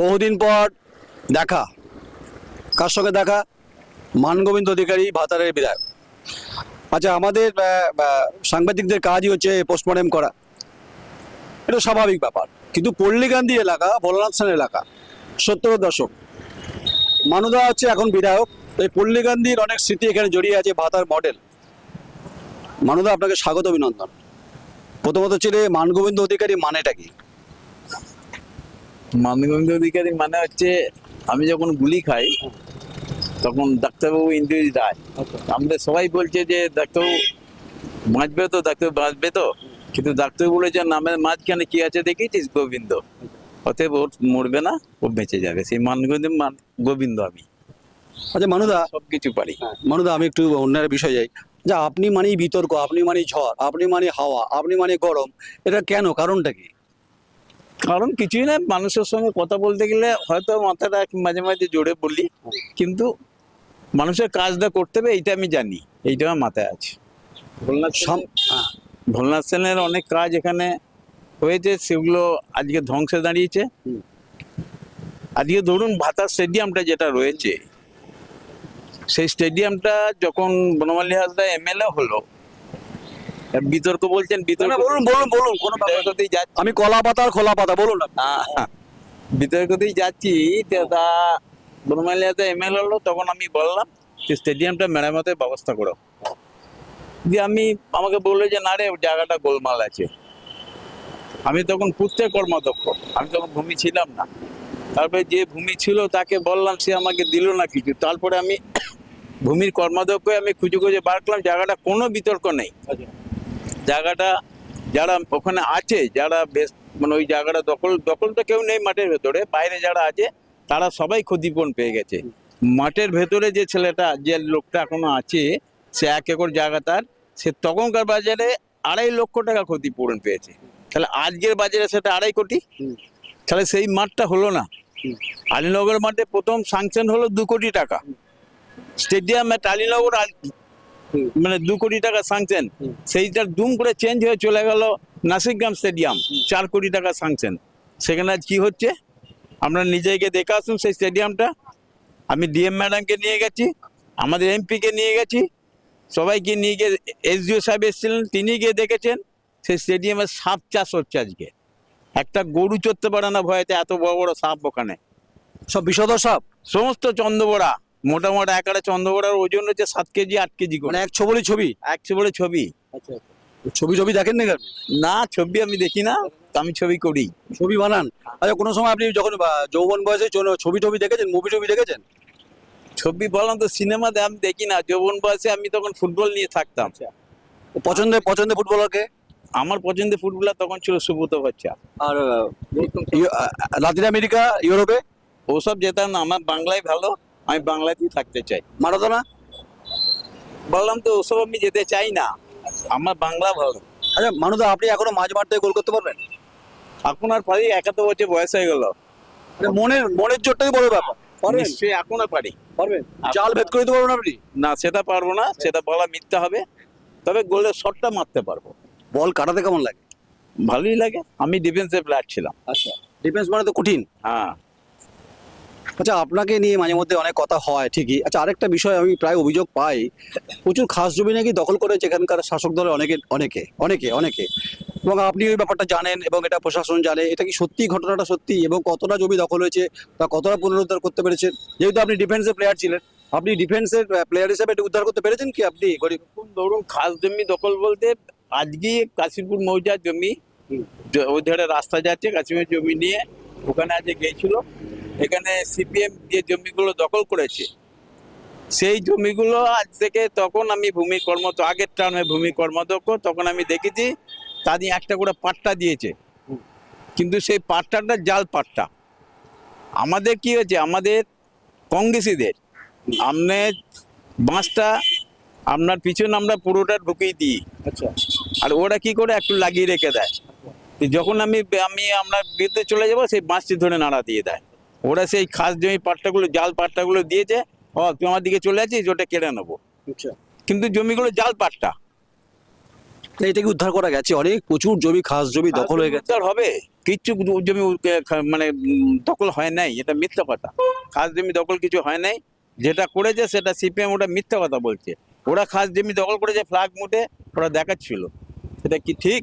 বহুদিন পর দেখা। কার সঙ্গে দেখা? মানগোবিন্দ অধিকারী, ভাতারের বিধায়ক। আচ্ছা আমাদের সাংবাদিকদের কাজই হচ্ছে পোস্টমর্টম করা। এটা স্বাভাবিক ব্যাপার। কিন্তু পল্লীগান্ধী এলাকা, ভোলানাথ সেন এলাকা, সত্তর দশক। মানুদা হচ্ছে এখন বিধায়ক। এই পল্লীগান্ধীর অনেক স্মৃতি এখানে জড়িয়ে আছে ভাতার মডেল। মানুদা, আপনাকে স্বাগত অভিনন্দন। প্রথমত ছিল মানগোবিন্দ অধিকারী মানেটা কি? মানগঞ্জ অধিকারী মানে হচ্ছে আমি যখন গুলি খাই তখন ডাক্তারবাবু ইন্দ্রজিৎ রায় আমাদের সবাই বলছে যে ডাক্তারবাবু বাঁচবে তো ডাক্তার বাঁচবে তো। কিন্তু ডাক্তার বলেছে নামের মাঝখানে কি আছে দেখেছিস গোবিন্দ? অতএব ওর মরবে না ও বেঁচে যাবে। সেই মানগঞ্জ মান গোবিন্দ আমি। আচ্ছা মানুদা। সবকিছু পারি। মানুদা আমি একটু অন্যের বিষয় যাই। যা আপনি মানেই বিতর্ক আপনি মানে ঝড় আপনি মানে হাওয়া আপনি মানে গরম এটা কেন কারণটা কি? কারণ কিছুই না মানুষের সঙ্গে কথা বলতে গেলে হয়তো মাথাটা মাঝে মাঝে জোরে বলি কিন্তু মানুষের কাজটা করতে হবে এইটা আমি জানি এইটা আমার মাথায় আছে ভোলনাথ হ্যাঁ। ভোলনাথ সেনের অনেক কাজ এখানে হয়েছে সেগুলো আজকে ধ্বংসে দাঁড়িয়েছে আজকে ধরুন ভাতা স্টেডিয়ামটা যেটা রয়েছে সেই স্টেডিয়ামটা যখন বনমালী হাসদা এমএলএ হলো বিতর্ক বলছেন বিতর্ক বলুন বলুন বলুন কোনো। বিতর্কতেই যাচ্ছে? আমি কলা পাতা আর খোলা পাতা বলুন। বিতর্কতেই যাচ্ছি তো বনমালিয়াতে এমএল হলো তখন আমি বললাম যে স্টেডিয়ামটা মেরামতের ব্যবস্থা করো। দিয়ে আমি আমাকে বলল যে না রে জায়গাটা গোলমাল আছে। আমি তখন পুত্রের কর্মাধ্যক্ষ আমি তখন ভূমি ছিলাম না। তারপরে যে ভূমি ছিল তাকে বললাম সে আমাকে দিল না কিছু। তারপরে আমি ভূমির কর্মদক্ষ আমি খুঁজে খুঁজে বার করলাম জায়গাটা কোনো বিতর্ক নেই। জায়গাটা যারা ওখানে আছে যারা বেশ মানে ওই জায়গাটা দখল দখল তো কেউ নেই মাঠের ভেতরে বাইরে যারা আছে তারা সবাই ক্ষতিপূরণ পেয়ে গেছে। মাঠের ভেতরে যে ছেলেটা যে লোকটা এখনও আছে সে এক একর জায়গা তার সে তখনকার বাজারে আড়াই লক্ষ টাকা ক্ষতিপূরণ পেয়েছে। তাহলে আজকের বাজারে সেটা আড়াই কোটি? তাহলে সেই মাঠটা হলো না। আলীনগর মাঠে প্রথম সাংশন হলো দু কোটি টাকা। স্টেডিয়ামে হুম। মানে দু কোটি টাকা সাংশন সেইটার দুম করে চেঞ্জ হয়ে চলে গেল নাসিকগ্রাম স্টেডিয়াম চার কোটি টাকা সাংশন সেখানে আজ কি হচ্ছে? আমরা নিজেকে দেখে আসুন সেই স্টেডিয়ামটা আমি ডিএম ম্যাডামকে নিয়ে গেছি আমাদের এমপিকে নিয়ে গেছি সবাইকে নিয়ে গিয়ে এসডিও সাহেব এসেছিলেন তিনি গিয়ে দেখেছেন সেই স্টেডিয়ামে সাপ চাষ হচ্ছে আজকে। একটা গরু চড়তে পারে না ভয়েতে এত বড় বড় সাপ ওখানে। সব বিষধর সাপ? সমস্ত চন্দ্রবড়া। মোটা মোটা একাটা চন্দ্রবড়ার ওজন হচ্ছে সাত কেজি আট কেজি করে। মানে এক ছবি ছবি? একশো বলে ছবি। আচ্ছা ছবি ছবি দেখেন না না ছবি আমি দেখি না আমি ছবি করি। ছবি বানান। আচ্ছা কোনো সময় আপনি যখন যৌবন বয়সে ছবি টবি দেখেছেন মুভি টবি দেখেছেন? ছবি বললাম তো সিনেমাতে আমি দেখি না। যৌবন বয়সে আমি তখন ফুটবল নিয়ে থাকতাম। পছন্দের পছন্দের ফুটবলারকে আমার পছন্দের ফুটবলার তখন ছিল সুব্রত বাচ্চা। আর লাতিন আমেরিকা ইউরোপে? ওসব যেতাম না আমার বাংলায় ভালো। আমি বাংলাতেই থাকতে চাই। মারাদোনা? বললাম তো ওসব আমি যেতে চাই না। আমার বাংলা ভালো। আচ্ছা মানুদা আপনি এখনও মাঝ মাঠ থেকে গোল করতে পারবেন? এখন আর পারি একাত্তর বছর বয়স হয়ে গেল। মানে মনের মনের জোরটাই বড় ব্যাপার। পারবেন? নিশ্চয়ই এখন পারি। পারবেন? জাল ভেদ করে দিতে পারবেন আপনি? না সেটা পারব না সেটা বলা মিথ্যা হবে। তবে গোলের শটটা মারতে পারব। বল কাটাতে কেমন লাগে? ভালোই লাগে। আমি ডিফেন্সের প্লেয়ার ছিলাম। আচ্ছা ডিফেন্স মানে তো কঠিন। হ্যাঁ। আচ্ছা আপনাকে নিয়ে মাঝে মধ্যে অনেক কথা হয়, ঠিকই। আচ্ছা আরেকটা বিষয় আমি প্রায় অভিযোগ পাই। প্রচুর খাস জমি নাকি দখল করেছে এখানকার শাসক দলের অনেকে অনেকে অনেকে অনেকে। এবং আপনি ওই ব্যাপারটা জানেন এবং এটা প্রশাসন জানে। এটা কি সত্যি, ঘটনাটা সত্যি এবং কতটা জমি দখল হয়েছে তা কতটা পুনরুদ্ধার করতে পেরেছেন? যেহেতু আপনি ডিফেন্সের প্লেয়ার ছিলেন, আপনি ডিফেন্সের প্লেয়ার হিসেবে এটা উদ্ধার করতে পেরেছেন কি আপনি? ধরুন, খাস জমি দখল বলতে আজকে কাশিমপুর মৌজার জমি ওই ধারে রাস্তা যাচ্ছে কাশিমের জমি নিয়ে ওখানে আজকে গিয়েছিল। এখানে সিপিএম যে জমিগুলো দখল করেছে সেই জমিগুলো আজ থেকে তখন আমি ভূমি কর্ম তো আগের টার্মে ভূমি কর্মদক্ষ তখন আমি দেখেছি তাদের একটা করে পাট্টা দিয়েছে। কিন্তু সেই পাট্টাটা জাল পাট্টা। আমাদের কি হয়েছে? আমাদের কংগ্রেসিদের আপনার বাঁশটা আপনার পিছনে আমরা পুরোটা ঢুকিয়ে দিই। আচ্ছা। আর ওরা কি করে? একটু লাগিয়ে রেখে দেয়। যখন আমি আমি আমরা বিরুদ্ধে চলে যাব সেই বাঁশটি ধরে নাড়া দিয়ে দেয়। ওরা সেই খাস জমি পাট্টাগুলো জাল পাট্টাগুলো দিয়েছে ও তুই আমার দিকে চলে আছিস ওটা কেড়ে নেব। আচ্ছা। কিন্তু জমিগুলো জাল পাট্টা। এটাকে উদ্ধার করা গেছে অনেক প্রচুর জমি খাস জমি দখল হয়ে গেছে। উদ্ধার হবে। কিচ্ছু জমি মানে দখল হয় নাই এটা মিথ্যা কথা। খাস জমি দখল কিছু হয় নাই যেটা করেছে সেটা সিপিএম ওটা মিথ্যা কথা বলছে। ওরা খাস জমি দখল করেছে ফ্ল্যাগ মুটে ওরা দেখাচ্ছিল। সেটা কি ঠিক?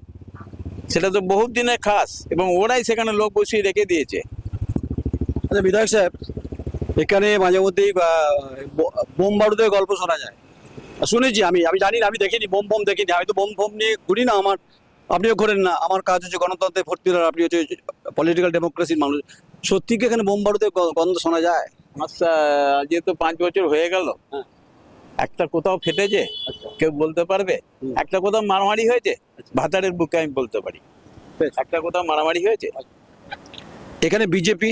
সেটা তো বহুত দিনের খাস এবং ওরাই সেখানে লোক বসিয়ে রেখে দিয়েছে। আচ্ছা বিধায়ক সাহেব এখানে মাঝে মধ্যেই বোম বারুদের গল্প শোনা যায়। শুনেছি আমি আমি জানি না আমি দেখিনি বোম বোম দেখিনি। আমি তো বোম বোম নিয়ে ঘুরি না আমার। আপনিও ঘোরেন না আমার কাজ হচ্ছে গণতন্ত্রে ভর্তি হওয়ার আপনি হচ্ছে পলিটিক্যাল ডেমোক্রেসির মানুষ। সত্যি কি এখানে বোম বারুদের গন্ধ শোনা যায়? আচ্ছা যেহেতু পাঁচ বছর হয়ে গেল হ্যাঁ। একটা কোথাও ফেটেছে কেউ বলতে পারবে? একটা কোথাও মারামারি হয়েছে? ভাতারের বুকে আমি বলতে পারি। একটা কোথাও মারামারি হয়েছে? এখানে বিজেপি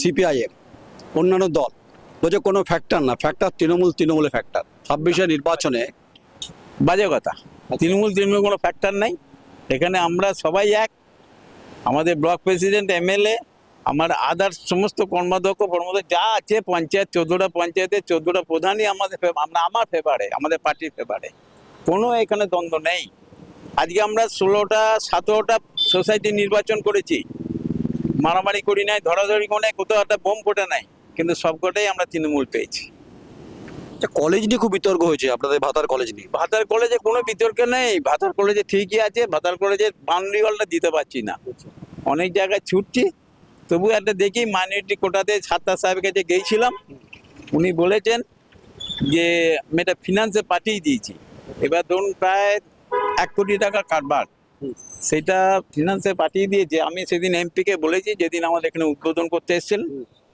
সিপিআইএম অন্যান্য দল। বলছে কোনো ফ্যাক্টর না ফ্যাক্টর তৃণমূল, তৃণমূলের ফ্যাক্টর ছাব্বিশে নির্বাচনে বাজে কথা। তৃণমূল তৃণমূল কোনো ফ্যাক্টর নাই। এখানে আমরা সবাই এক। আমাদের ব্লক প্রেসিডেন্ট এমএলএ আমার আদার সমস্ত কর্মাধ্যক্ষ কর্মদক্ষ যা আছে, পঞ্চায়েত, চোদ্দোটা পঞ্চায়েতের চোদ্দোটা প্রধানই আমাদের আমরা আমার ফেভারে আমাদের পার্টির ফেভারে কোনো এখানে দ্বন্দ্ব নেই। আজকে আমরা ষোলোটা, সতেরোটা সোসাইটি নির্বাচন করেছি। মারামারি করি নাই ধরাধরি করে কোথাও একটা বোম ফোটে নাই কিন্তু সবকটাই আমরা তৃণমূল পেয়েছি। আচ্ছা, কলেজ নিয়ে খুব বিতর্ক হয়েছে আপনাদের ভাতার কলেজ নিয়ে? ভাতার কলেজে কোনো বিতর্ক নেই ভাতার কলেজে ঠিকই আছে ভাতার কলেজে বাউন্ডারি ওয়ালটা দিতে পারছি না। অনেক জায়গায় ছুটছি তবু একটা দেখি মাইনরিটি কোটাতে ছাত্র সাহেবের কাছে গিয়েছিলাম উনি বলেছেন যে আমি এটা ফিনান্সে পাঠিয়ে দিয়েছি। এবার ধরুন প্রায় এক কোটি টাকা কারবার। সেটা ফিনান্সে পাঠিয়ে দিয়েছে আমি সেদিন এমপিকে বলেছি যেদিন আমাদের এখানে উদ্বোধন করতে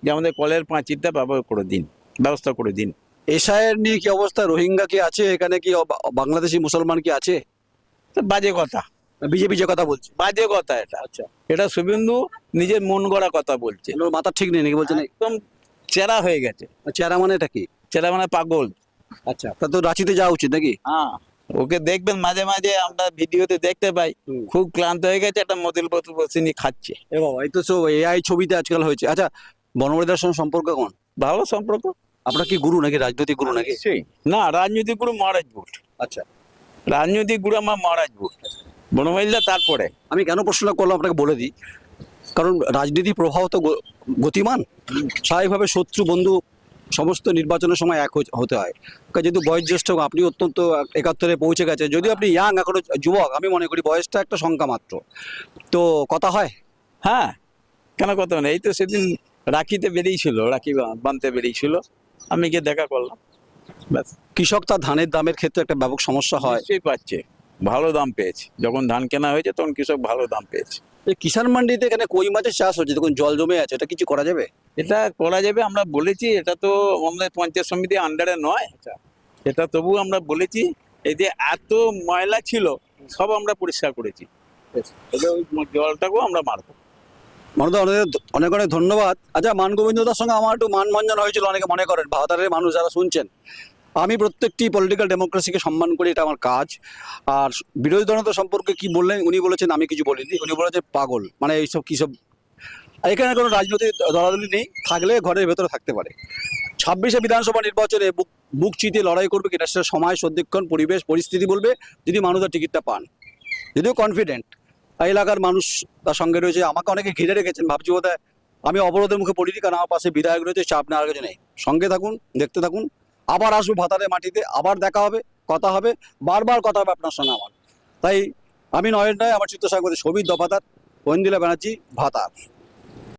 যে আমাদের কলের পাঁচিরটা ব্যবহার করে দিন ব্যবস্থা করে দিন। এশায়ের নিয়ে কি অবস্থা? রোহিঙ্গা কি আছে এখানে? কি বাংলাদেশি মুসলমান কি আছে? বাজে কথা। বিজেপি যে কথা বলছে। বাজে কথা এটা। আচ্ছা। এটা শুভেন্দু নিজের মন গড়া কথা বলছে। মাথা ঠিক নেই নাকি বলছেন একদম চেরা হয়ে গেছে। চেরা মানে এটা কি? চেরা মানে পাগল। আচ্ছা। তা তো রাঁচিতে যাওয়া উচিত নাকি? হ্যাঁ। ওকে দেখবেন মাঝে মাঝে আমরা ভিডিওতে দেখতে পাই খুব ক্লান্ত হয়ে গেছে একটা মদিল বোতল নিয়ে খাচ্ছে। এ বাবা এই তো সব এআই ছবিতে আজকাল হয়েছে। আচ্ছা বনমরিদার সঙ্গে সম্পর্ক কেমন? ভালো সম্পর্ক। আপনার কি গুরু নাকি রাজনৈতিক গুরু নাকি। না রাজনৈতিক গুরু মহারাজ ভোট। আচ্ছা। রাজনৈতিক গুরু আমার মহারাজ ভোট। বনমাইল্লা তারপরে। আমি কেন প্রশ্নটা করলাম আপনাকে বলে দিই? কারণ রাজনীতির প্রভাব তো গতিমান। স্বাভাবিকভাবে শত্রু বন্ধু সমস্ত নির্বাচনের সময় এক হতে- হয়। যেহেতু বয়স জ্যেষ্ঠ আপনি অত্যন্ত একাত্তরে পৌঁছে গেছে যদিও আপনি ইয়াং এখনও যুবক আমি মনে করি বয়সটা একটা সংখ্যা মাত্র। তো কথা হয়? হ্যাঁ কেন কথা না? এই তো সেদিন রাখিতে বেরিয়েছিল রাখি বা- বাঁধতে বেরিয়েছিল আমি গিয়ে দেখা করলাম কৃষক তার ধানের দামের ক্ষেত্রে একটা ব্যাপক সমস্যা হয়। নিশ্চয়ই পাচ্ছে ভালো দাম পেয়েছে। যখন ধান কেনা হয়েছে তখন কৃষক ভালো দাম পেয়েছে। এই কিষাণ মান্ডিতে এখানে কই মাছের চাষ হচ্ছে? দেখুন জল জমে আছে এটা কিছু করা যাবে? এটা করা যাবে আমরা বলেছি এটা তো আমাদের পঞ্চায়েত সমিতির আন্ডারে নয়। এটা তবু আমরা বলেছি এই যে এত ময়লা ছিল সব আমরা পরিষ্কার করেছি। ওই জলটাকেও আমরা মারবো। মনদা অনেক অনেক অনেক ধন্যবাদ। আচ্ছা মান গোবিন্দদার সঙ্গে আমার একটু মানভঞ্জন হয়েছিল অনেকে মনে করেন ভাতারের মানুষ যারা শুনছেন। আমি প্রত্যেকটি পলিটিক্যাল ডেমোক্রেসিকে সম্মান করি এটা আমার কাজ। আর বিরোধী দলনেতা সম্পর্কে কি বললেন উনি বলেছেন আমি কিছু বলিনি। উনি বলেছেন পাগল। মানে এইসব কী সব এখানে কোনো রাজনৈতিক দলাদলি নেই, থাকলে ঘরের ভেতরে থাকতে পারে। ছাব্বিশে বিধানসভা নির্বাচনে বুক বুক চিতিয়ে লড়াই করবে কিনা সেটা সময়, সন্ধিক্ষণ, পরিবেশ, পরিস্থিতি বলবে যদি মানুষের টিকিটটা পান। যদিও কনফিডেন্ট এলাকার মানুষ তার সঙ্গে রয়েছে। আমাকে অনেকে ঘিরে রেখেছেন, ভাবছি বোধহয় আমি অবরোধের মুখে পড়িনি, কারণ আমার পাশে বিধায়ক রয়েছে, চাপ নেওয়ার কিছু নেই। সঙ্গে থাকুন, দেখতে থাকুন। আবার আসব ভাতারের মাটিতে, আবার দেখা হবে, কথা হবে, বারবার কথা হবে আপনার সঙ্গে আমার। তাই আমি নয়ন নয় আমার চিত্র সাগরে ছবির দফাদার ঐন্দিলা ব্যানার্জি, ভাতার।